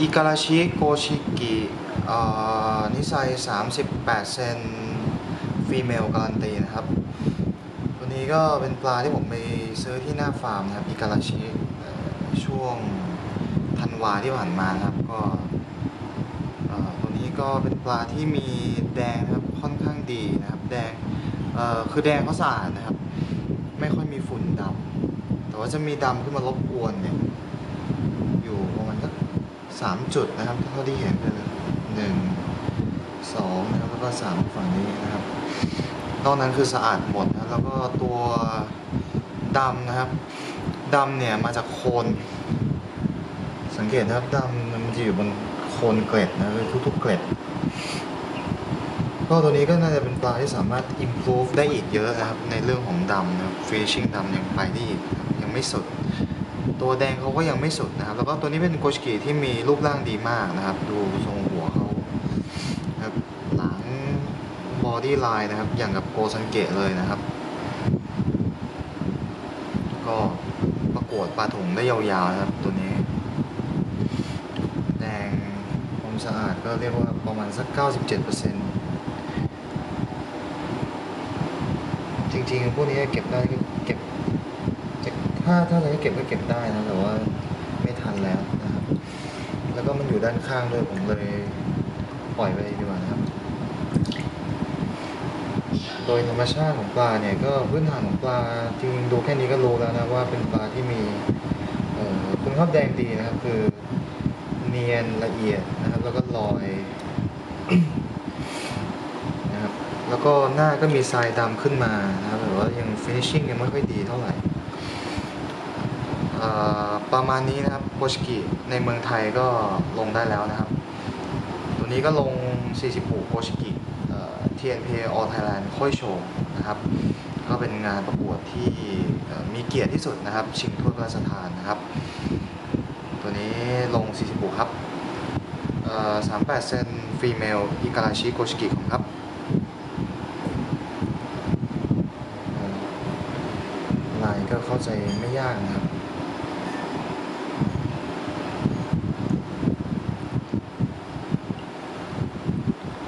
อิการาชิโกชิกินิสัย38 เซนฟีเมลการันตีนะครับ ตัวนี้ก็เป็นปลาที่ผมไปซื้อที่หน้าฟาร์มนะครับอิการาชิช่วงธันวาที่ผ่านมานครับก็ตัวนี้ก็เป็นปลาที่มีแดงครับค่อนข้างดีนะครับแดงคือแดงเขาสะอาดนะครับ ไม่ค่อยมีฝุ่นดำแต่ว่าจะมีดำขึ้นมารบกวนเนี่ย 3 จุดนะครับเท่าที่เห็นเลยหนึ่งสองนะครับแล้วก็3ฝั่งนี้นะครับ นอกนั้นคือสะอาดหมดนะแล้วก็ตัวดำนะครับดำเนี่ยมาจากโคน สังเกตนะครับดำมันจะอยู่บนโคนเกล็ดนะทุกๆเกล็ดก็ตัวนี้ก็น่าจะเป็นปลาที่สามารถ improve ได้อีกเยอะนะครับ ในเรื่องของดำนะ finishing ดำยังไปนี่ยังไม่สุด ตัวแดงเขาก็ยังไม่สุดนะครับ แล้วก็ตัวนี้เป็นโกชิกิที่มีรูปร่างดีมากนะครับ ดูทรงหัวเขาครับหลังบอดี้ไลน์นะครับ อย่างกับโกซันเกะเลยนะครับ ก็ประกวดปลาถุงได้ยาวๆนะครับตัวนี้ แดงความสะอาดก็เรียกว่าประมาณสัก 97%จริงๆพวกนี้เก็บได้ ถ้าถ้าอะไรก็เก็บก็เก็บได้นะแต่ว่าไม่ทันแล้วนะครับ แล้วก็มันอยู่ด้านข้างด้วยผมเลยปล่อยไปดีกว่านะครับ โดยธรรมชาติของปลาเนี่ยก็พื้นฐานของปลาจริงดูแค่นี้ก็รู้แล้วนะว่าเป็นปลาที่มีคุณภาพแดงดีนะครับ คือเนียนละเอียดนะครับ แล้วก็ลอยนะครับแล้วก็หน้าก็มีทรายดำขึ้นมานะครับแต่ว่ายัง finishing ยังไม่ค่อยดีเท่าไหร่ ประมาณนี้นะครับโคชิกิในเมืองไทยก็ลงได้แล้วนะครับ ตัวนี้ก็ลง40โคชิกิ TNP All Thailand ค่อยโชว์นะครับ ก็เป็นงานประกวดที่มีเกียรติที่สุดนะครับ ชิงถ้วยพระราชทานนะครับ ตัวนี้ลง40ครับ38 เซนฟีเมลอิการาชิโกชิกิของครับลายก็เข้าใจไม่ยากนะครับ